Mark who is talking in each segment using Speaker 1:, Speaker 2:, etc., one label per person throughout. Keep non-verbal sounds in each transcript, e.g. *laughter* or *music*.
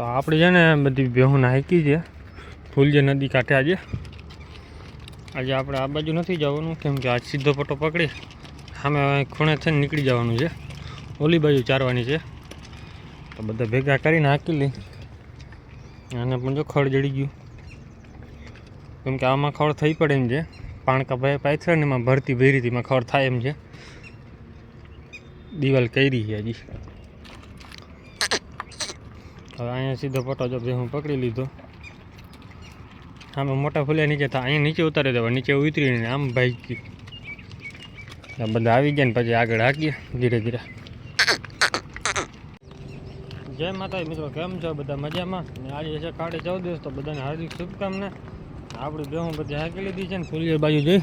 Speaker 1: તો આપણે છે ને બધી બેહું નાખી છે. ફૂલજે નદી કાંઠે આજે. આજે આપણે આ બાજુ નથી જવાનું, કેમ કે આજ સીધો પટ્ટો પકડી સામે ખૂણે થઈને નીકળી જવાનું છે. ઓલી બાજુ ચારવાની છે. તો બધા ભેગા કરીને હાકી લઈ. અને પણ જો ખડ જડી ગયું. કેમ કે આમાં ખડ થઈ પડે એમ છે. પાણકા ભાઈ પાથરા ને એમાં ભરતી ભરી હતી એમાં ખડ થાય એમ છે. દિવાલ કરી હજી. હવે અહીંયા સીધો પટો જો હું પકડી લીધો. આમાં મોટા ફૂલ્યા નીચે થાય અહીંયા નીચે ઉતારી દેવા, નીચે ઉતરીને આમ ભાઈ ગયું. બધા આવી ગયા ને પછી આગળ હાકીએ, ધીરે ધીરે. જય માતા મિત્રો, કેમ છો? બધા મજામાં? ને આજે છે કાઢે ચૌદ દિવસ તો બધાને હાર્દિક શુભકામના. આપણી બેહું બધી હાકી લીધી છે ને, ફૂલિયર બાજુ જઈ.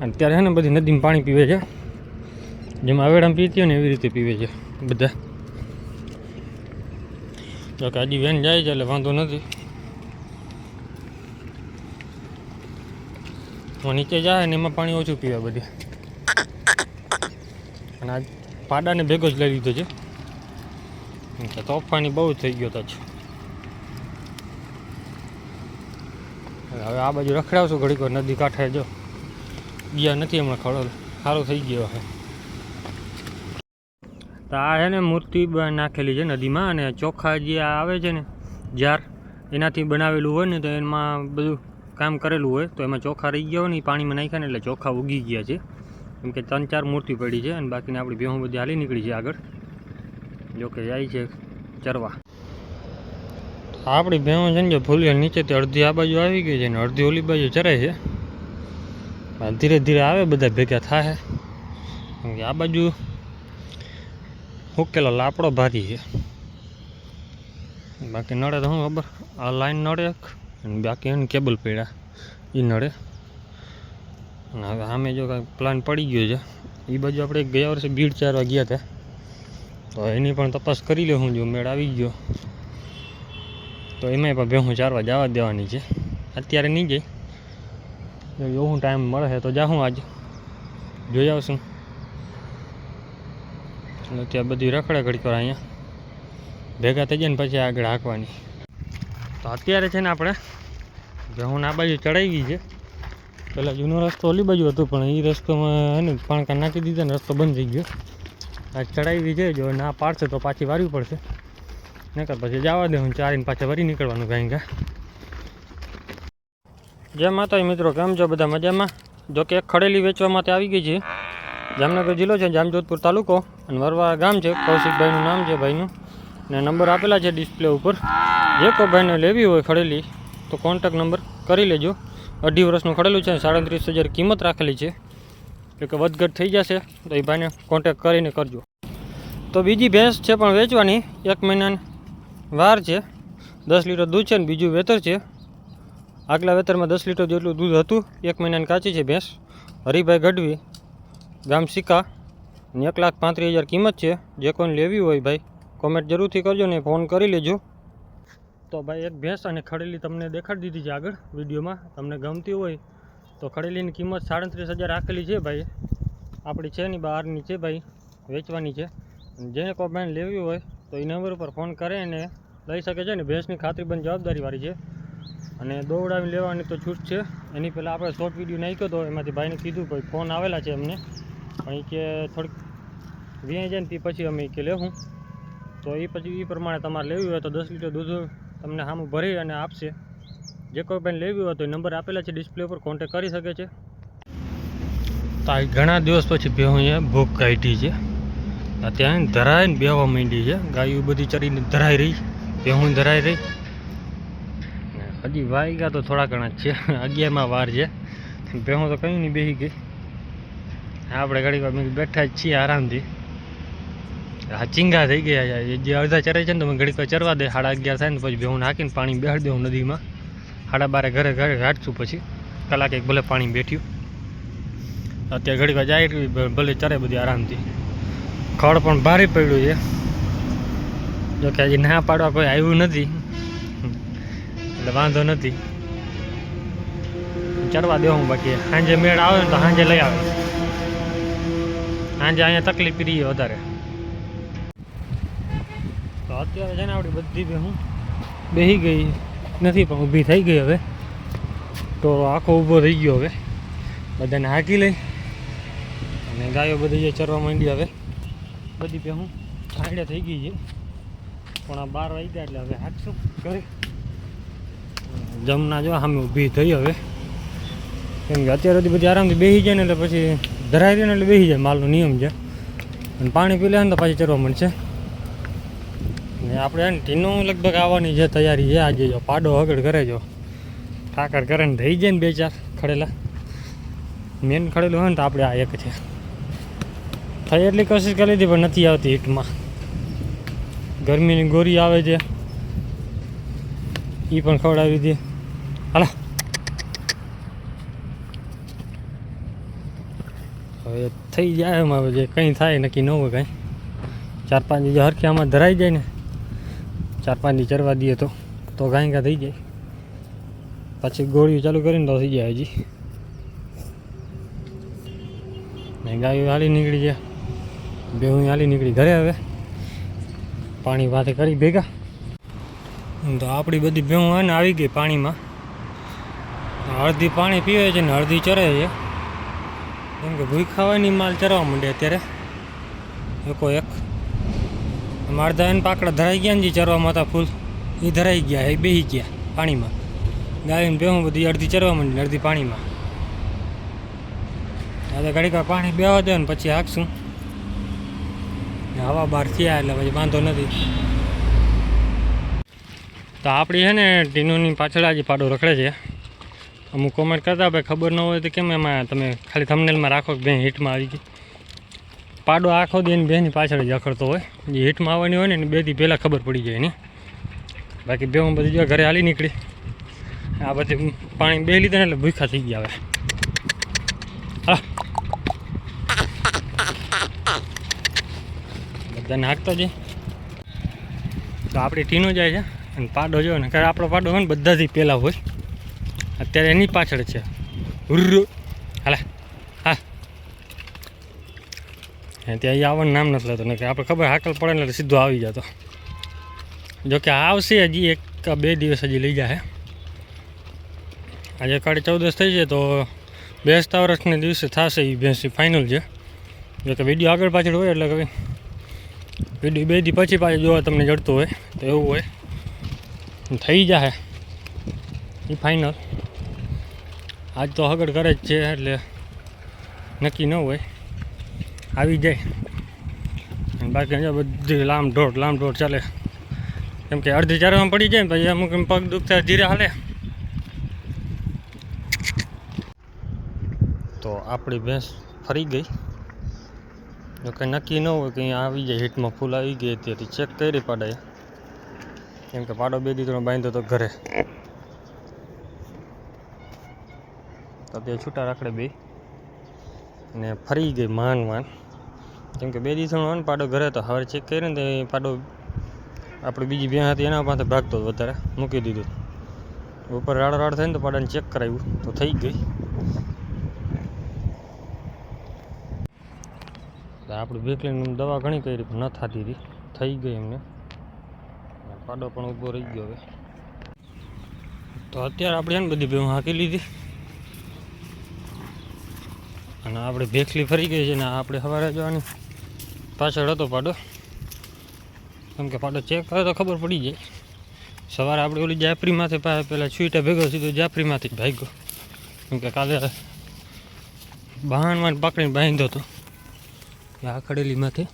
Speaker 1: અને ત્યારે છે ને બધી નદીમાં પાણી પીવે છે. જેમાં અવેડામાં પીતી હોય ને એવી રીતે પીવે છે બધા. જો કે હજી વેન જાય છે એટલે વાંધો નથી. નીચે જાય ને એમાં પાણી ઓછું પીવા બધી. અને આ પાડાને ભેગો જ લઈ લીધો છે. તોફાની બહુ થઈ ગયો તો હવે આ બાજુ રખડાવશું ઘડીક નદી કાંઠે જો. ગયા નથી હમણાં ખડો. સારો થઈ ગયો છે તો આ છે ને મૂર્તિ નાખેલી છે નદીમાં અને ચોખા જે આવે છે ને જાર, એનાથી બનાવેલું હોય ને તો એમાં બધું કામ કરેલું હોય તો એમાં ચોખા રહી ગયા હોય ને પાણીમાં નાખ્યા ને એટલે ચોખા ઉગી ગયા છે. કેમ કે ત્રણ ચાર મૂર્તિ પડી છે અને બાકીને આપણી ભેહું બધી હાલી નીકળી છે આગળ. જોકે જાય છે ચરવા. આપણી ભેહું છે ને જે ફૂલિયા નીચેથી અડધી આ બાજુ આવી ગઈ છે ને અડધી ઓલી બાજુ ચરાય છે. ધીરે ધીરે આવે, બધા ભેગા થાય. કેમ કે આ બાજુ હુકેલો લાપડો ભારી છે. બાકી નડે તો શું ખબર? આ લાઈન નડે એક, અને બાકી એને કેબલ પડ્યા. એ નડે. અને હવે સામે જો કાંઈક પ્લાન પડી ગયો છે. એ બાજુ આપણે ગયા વર્ષે ભીડ ચારવા ગયા હતા. તો એની પણ તપાસ કરી લેવું જો, મેળ આવી ગયો. તો એમાંય પણ ભેહું ચારવા જવા દેવાની છે. અત્યારે નહીં જાય. જો એવું ટાઈમ મળે તો જાઉં આજ. જોઈ આવશું. એટલે ત્યાં બધી રખડે ઘડીક વાર અહીંયા. ભેગા થઈ જાય ને પછી આગળ હાંકવાની. તો અત્યારે છે ને આપણે ઘઉં આ બાજુ ચડાવી છે. પહેલાં જૂનો રસ્તો ઓલી બાજુ હતો, પણ એ રસ્તોમાં હે ને પાણકા નાખી દીધા ને રસ્તો બંધ થઈ ગયો. આ ચડાવી છે, જો ના પાડશે તો પાછી વારવી પડશે. નકર પછી જવા દે, હું ચારીને પાછા વરી નીકળવાનું કાંઈ કાં જય માતા મિત્રો, કેમ છો? બધા મજામાં? જો કે ખડેલી વેચવા માટે આવી ગઈ છે. જામનગર જિલ્લો છે, જામજોધપુર તાલુકો અને વરવા ગામ છે, કૌશિકભાઈનું નામ છે ભાઈનું. ને નંબર આપેલા છે ડિસ્પ્લે ઉપર. જે કોઈ ભાઈને લેવી હોય ખડેલી, તો કોન્ટેક નંબર કરી લેજો. અઢી વર્ષનું ખડેલું છે સાડત્રીસ હજાર કિંમત રાખેલી છે. એટલે કે વધઘટ થઈ જશે, તો એ ભાઈને કોન્ટેક કરીને કરજો. તો બીજી ભેંસ છે પણ વેચવાની, એક મહિનાની વાર છે. દસ લીટર દૂધ છે ને બીજું વેતર છે. આગલા વેતરમાં દસ લીટર જેટલું દૂધ હતું, એક મહિનાની કાચી છે ભેંસ. હરિભાઈ ગઢવી ગામ સિક્કા ને એક લાખ પાંત્રીસ હજાર કિંમત છે. જે કોઈને લેવી હોય ભાઈ કોમેન્ટ જરૂરથી કરજો ને ફોન કરી લેજો. તો ભાઈ એક ભેંસ અને ખડેલી તમને દેખાડી દીધી છે આગળ વિડીયોમાં. તમને ગમતી હોય તો ખડેલીની કિંમત સાડત્રીસ હજાર રાખેલી છે ભાઈ. આપણી છે ની બહારની છે ભાઈ, વેચવાની છે. જેને કોમેન્ટ લેવી હોય તો એ નંબર ઉપર ફોન કરે અને લઈ શકે છે ને ભેંસની ખાતરીબંધ જવાબદારીવાળી છે. અને દોવડાવી લેવાની તો છૂટ છે. એની પહેલાં આપણે શોર્ટ વીડિયો નાખ્યો હતો એમાંથી ભાઈને કીધું ભાઈ ફોન આવેલા છે અમને પણ એ કે થોડીક વ્યાઈ જાય ને તે પછી અમે કે લેવું તો એ પછી એ પ્રમાણે તમારે લેવી હોય તો દસ લીટર દૂધ તમને સામું ભરી અને આપશે. જે કોઈ પણ લેવી હોય તો નંબર આપેલા છે, ડિસ્પ્લે ઉપર કોન્ટેક કરી શકે છે. તો આ ઘણા દિવસ પછી ભેહું અહીંયા ભૂખ કાઢી છે. ત્યાં ધરાઈને બેહવા માંડી છે. ગાયું બધી ચરીને ધરાઈ રહી. ભેહું ધરાઈ રહી. હજી હજી વાગ્યા તો થોડા ઘણા જ છે. *laughs* અગિયારમાં વાર છે. ભેહું તો કંઈ નહીં બેસી ગઈ. આપણે ઘડીક વાર બેઠા જ છીએ આરામથી. આ ચીંગા થઈ ગયા છે. જે અડધા ચરે છે ને તો ઘડીક વાર ચરવા દે. સાડા અગિયાર થાય ને પછી ભેહું નાખીને પાણી બેહાડી દેવું નદીમાં. સાડા બારે ઘરે ઘરે રાખશું પછી. કલાક એક ભલે પાણી બેઠ્યું. અત્યારે ઘડીક વાર જાય ભલે ચરે બધી આરામથી. ખડ પણ ભારે પડ્યું છે. જોકે હજી ના પાડવા કોઈ આવ્યું નથી. એટલે વાંધો નથી. ચરવા દેવું બાકી. સાંજે મેળ આવે ને તો સાંજે લઈ આવે. સાંજે અહીંયા તકલીફ રહી વધારે. તો અત્યારે છે ને આપણી બધી બે હું બેસી ગઈ, નથી પણ ઊભી થઈ ગઈ હવે. તો આખો ઊભો થઈ ગયો હવે. બધાને હાકી લઈ. અને ગાયો બધી જે ચરવા માંડી હવે. બધી બે હું છાંયડે થઈ ગઈ છે. પણ આ બાર વાગ્યા એટલે હવે હાકશું ઘરે. જમના જો સામે ઊભી થઈ હવે. કેમ કે અત્યારે બધી આરામથી બેસી જાય ને એટલે પછી ધરાઈ રહે ને એટલે બેસી જાય, માલનો નિયમ છે. અને પાણી પી લે ને તો પાછી ચરવા મળશે. ને આપણે એને ટીનું લગભગ આવવાની જે તૈયારી છે આજે જો પાડો આગળ કરે જો. ઠાકર કરે ને થઈ જાય ને બે ચાર ખડેલા. મેન ખડેલું હોય ને તો આપણે આ એક છે. થઈ એટલી કોશિશ કરી લીધી પણ નથી આવતી હીટમાં. ગરમીની ગોરી આવે છે. એ પણ ખવડાવી દીધી. હાલો. હવે થઈ જાય એમાં જે કંઈ થાય, નક્કી ન હોય કાંઈ. ચાર પાંચ દિવસ હરખી આમાં ધરાઈ જાય ને, ચાર પાંચ દિવસ ચરવા દઈએ તો તો ગાય ગા થઈ જાય. પછી ગોળીઓ ચાલુ કરીને તો થઈ જાય હજી. ને ગાયો હાલી નીકળી જાય બેહું હાલી નીકળી ઘરે હવે. પાણી વાતે કરી ભેગા. તો આપણી બધી ભેહું હોય આવી ગઈ પાણીમાં. અડધી પાણી પીવે છે ને અડધી ચરે છે. કેમ કે ભૂખ ખાવાની માલ ચરવા માંડે અત્યારે. એકો એક. અમારે એને પાકડા ધરાઈ ગયા ને જે ચરવામાં હતા ફૂલ એ ધરાઈ ગયા, એ બેહી ગયા પાણીમાં. ગાયને બેહું બધી અડધી ચરવા માંડી અડધી પાણીમાં. હવે ઘડીક પાણી બેવા દે ને પછી હાંકશું. હવા બહાર થયા એટલે પછી વાંધો નથી. તો આપણી છે ને ટીનુની પાછળ આજે પાડો રખડે છે. અમુક કોમેન્ટ કરતા ભાઈ ખબર ન હોય તો કેમ એમાં તમે ખાલી થમનેલમાં રાખો કે બેન હિટમાં આવી ગઈ? પાડો આખો દે એની બેની પાછળ જ અખડતો હોય. જે હિટમાં આવવાની હોય ને, એને બેથી પહેલાં ખબર પડી જાય એની બાકી બે હું બધી જો ઘરે હાલી નીકળી. આ બધી પાણી બે લીધા ને એટલે ભૂખા થઈ ગયા હવે. હા બધાને હાંકતો જઈ તો આપણી ટીનો જાય છે. અને પાડો જો ને કારણ આપણો પાડો હોય ને, બધાથી પહેલાં હોય. અત્યારે એની પાછળ છે. હાલે. હા. ત્યાં આવવાનું નામ નથી લેતો ને કે આપણે ખબર હાકલ પડે ને એટલે સીધો આવી જતો. જોકે આવશે, હજી એક કે બે દિવસ હજી લઈ જાય આજે કાળી ચૌદસ થઈ છે તો બેસતા વર્ષને દિવસે થશે એ ભેંસી ફાઇનલ છે જોકે વીડિયો આગળ પાછળ હોય એટલે કઈ વીડિયો બે દી પછી પાછળ જોવા તમને જડતું હોય, તો એવું હોય. થઈ જાય એ ફાઇનલ આજ તો હગડ કરે જ છે, એટલે નક્કી ન હોય. આવી જાય. બાકી જો બધી લાંબ દોડ લાંબ દોડ ચાલે. કેમ કે અડધી ચારમાં પડી જાય ને પછી અમુક એમ પગ દુખતા ધીરે હાલે. તો આપણી ભેંસ ફરી ગઈ. જો કંઈ નક્કી ન હોય કે અહીંયા આવી જાય, હીટમાં ફૂલ આવી ગઈ હતી ચેક કરી પાડે કેમ કે પાડો બે દીકરો બાંધ્યો તો ઘરે. તો તે છૂટા રાખડે બે. અને ફરી ગઈ માન માન. કેમ કે બે દિવસનો હોય ને પાડો ઘરે તો હવે ચેક કરીને તો એ પાડો આપણે બીજી બે હતી એના પાસે ભાગતો વધારે. મૂકી દીધું. ઉપર રાડ રાડ થઈને તો પાડાને ચેક કરાવ્યું. તો થઈ ગઈ. આપણે બેકલીન દવા ઘણી કરી, પણ ન થતી હતી. થઈ ગઈ એમને. પાડો પણ ઊભો રહી ગયો હવે. તો અત્યારે આપણે એને બધી ભેહું હાંકી લીધી. અને આપણે ભેખલી ફરી ગઈ છે ને આપણે સવારે જવાની. પાછળ હતો પાડો. કેમ કે પાડો ચેક કરે તો ખબર પડી જાય સવારે આપણે ઓલી જાફરીમાંથી પાસે પહેલાં છૂટા ભેગો સીધો જાફરીમાંથી જ ભાગ્યો. કેમ કે કાલે બહાણમાં પકડીને બાંધ્યો હતો. આ ખડેલીમાંથી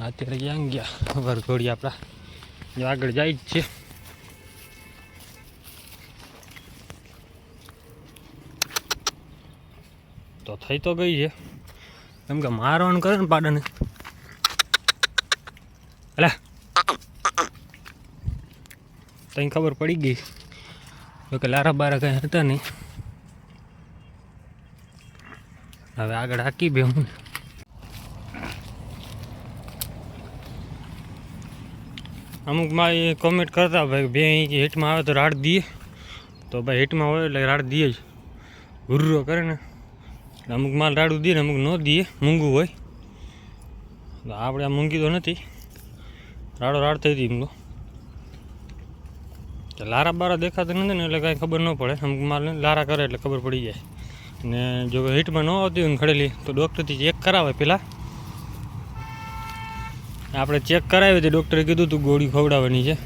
Speaker 1: અત્યારે ક્યાં ગયા? વરઘોડી આપણા. જો આગળ જાય જ છે. થઈ તો ગઈ છે. કેમ કે મારવાનું કરે ને પાડાને. એટલે તઈ ખબર પડી ગઈ? કે લારા બારા કંઈ હતા નહીં. હવે આગળ હાકી બે હું અમુકમાં એ કોમેન્ટ કરતા ભાઈ બે હિટમાં આવે તો રાડ દઈએ. તો ભાઈ હેઠમાં હોય એટલે રાડ દઈએ જ. હુર્રો કરે ને. અમુક માલ રાડું દઈએ ને અમુક ન દઈએ મૂંગું હોય. તો આપણે આ મૂંગી તો નથી. રાડો રાડ થઈ હતી એમ લારા બારા દેખાતા નથી ને, એટલે કાંઈ ખબર ન પડે. અમુક માલ લારા કરે એટલે ખબર પડી જાય. ને જો હિટમાં ન આવતી હોય ને ખડેલી, તો ડૉક્ટરથી ચેક કરાવે પહેલાં આપણે ચેક કરાવી હતી, ડૉક્ટરે કીધું તું ગોળી ખવડાવવાની છે.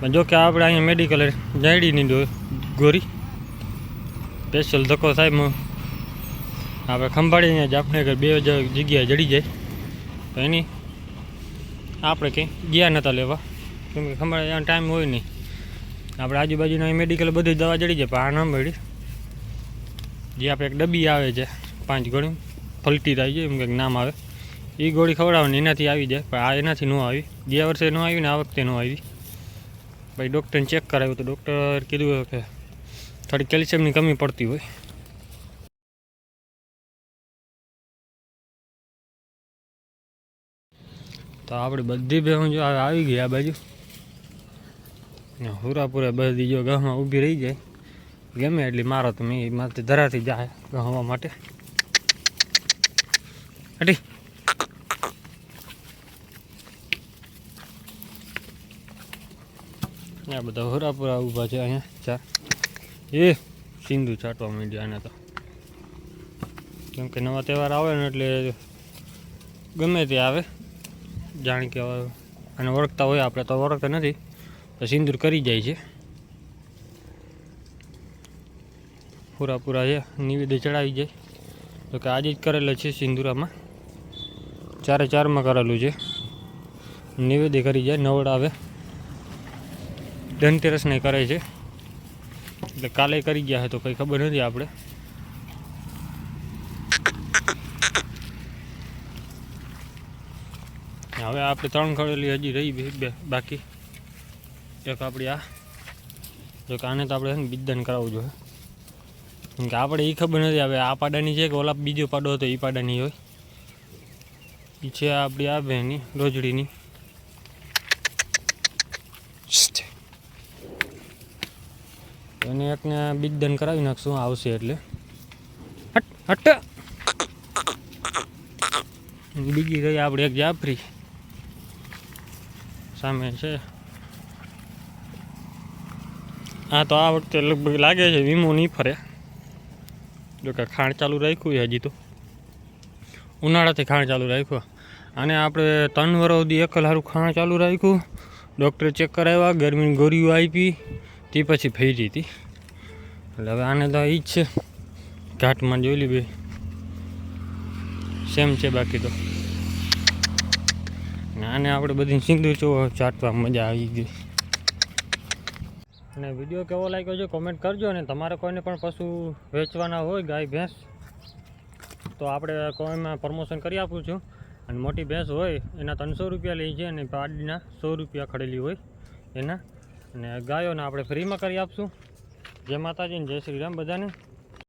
Speaker 1: પણ જો કે આપણે અહીંયા મેડિકલ નહીં દો ગોરી. સ્પેશિયલ ધક્કો થાય આપણે ખંભાળીને જ આપણે બે જગ્યાએ જડી જાય. તો એની આપણે કંઈ ગયા નહોતા લેવા. કેમ કે ખંભાળે ટાઈમ હોય નહીં. આપણે આજુબાજુના મેડિકલ બધી દવા જડી જાય, પણ આ ન મળી. જે આપણે એક ડબ્બી આવે છે, પાંચ ગોળી ફલટી થાય છે, એમ કંઈક નામ આવે. એ ગોળી ખવડાવવાની એનાથી આવી જાય, પણ આ એનાથી ન આવી. ગયા વર્ષે ન આવી ને આ વખતે ન આવી. ભાઈ ડૉક્ટરને ચેક કરાવ્યું તો ડૉક્ટર કીધું કે થોડી કેલ્શિયમની કમી પડતી હોય. તો આપણી બધી બહેન જો આવી ગઈ આ બાજુ. ને પૂરાપૂરા બધી જો ગામમાં ઊભી રહી જાય. ગમે એટલી મારો તો મેં માથે ધરાથી જાય ગામવા માટે. હટી. આ બધા હોરાપુરા ઊભા છે અહીંયા. ચાર એ સિંધુ છાંટવા માંડ્યા આને તો. કેમ કે નવા તહેવાર આવે ને એટલે ગમે તે આવે. જાણ કે અને ઓળખતા હોય, આપણે તો ઓળખતા નથી, તો સિંદૂર કરી જાય છે. પૂરા પૂરા છે નિવેદ ચડાવી જાય. તો કે આજે જ કરેલો છે સિંદુરામાં. ચારે ચારમાં કરેલું છે. નિવેદન કરી જાય, નવડાવે. ધનતેરસને કરે છે. એટલે કાલે કરી ગયા તો કંઈ ખબર નથી આપણે. હવે આપણે ત્રણ ખડેલી હજી રહી બે બાકી. એક આપણી આ. જો કે આને તો આપણે છે ને બિદ્દન કરાવવું જોઈએ. કેમ કે આપણે એ ખબર નથી હવે આ પાડાની છે કે ઓલા બીજો પાડો હતો એ પાડાની હોય. એ છે આપણી આ બહેની રોજડીની. એને એકને બીજદાન કરાવી નાખશું આવશે એટલે. હટ હટ. બીજી રહી આપણે એક જાફરી. સામે છે. હા તો આ વખતે લગભગ લાગે છે વીમો નહીં ફરે. જો કે ખાણ ચાલુ રાખ્યું હજી તો. ઉનાળાથી ખાણ ચાલુ રાખ્યું. અને આપણે ત્રણ સુધી એકલ સારું ખાણ ચાલુ રાખ્યું. ડૉક્ટરે ચેક કરાવ્યા, ગરમીની ગોળીઓ આપી, તે પછી ફેરી હતી. એટલે હવે આને તો એ જ છે. ઘાટમાં જોઈ લી ભાઈ સેમ છે બાકી તો. ને આપણે બધી સિંદૂર ચો ચાટવા મજા આવી ગઈ. અને વીડિયો કેવો લાગ્યો છે કોમેન્ટ કરજો અને તમારે કોઈને પણ પશુ વેચવાના હોય, ગાય, ભેંસ, તો આપણે કોઈમાં પ્રમોશન કરી આપું છું. અને મોટી ભેંસ હોય, એના ત્રણસો રૂપિયા લઈ છે અને પાડીના સો રૂપિયા ખડેલી હોય એના. અને ગાયોને આપણે ફ્રીમાં કરી આપશું. જય માતાજી જય શ્રી રામ બધાને.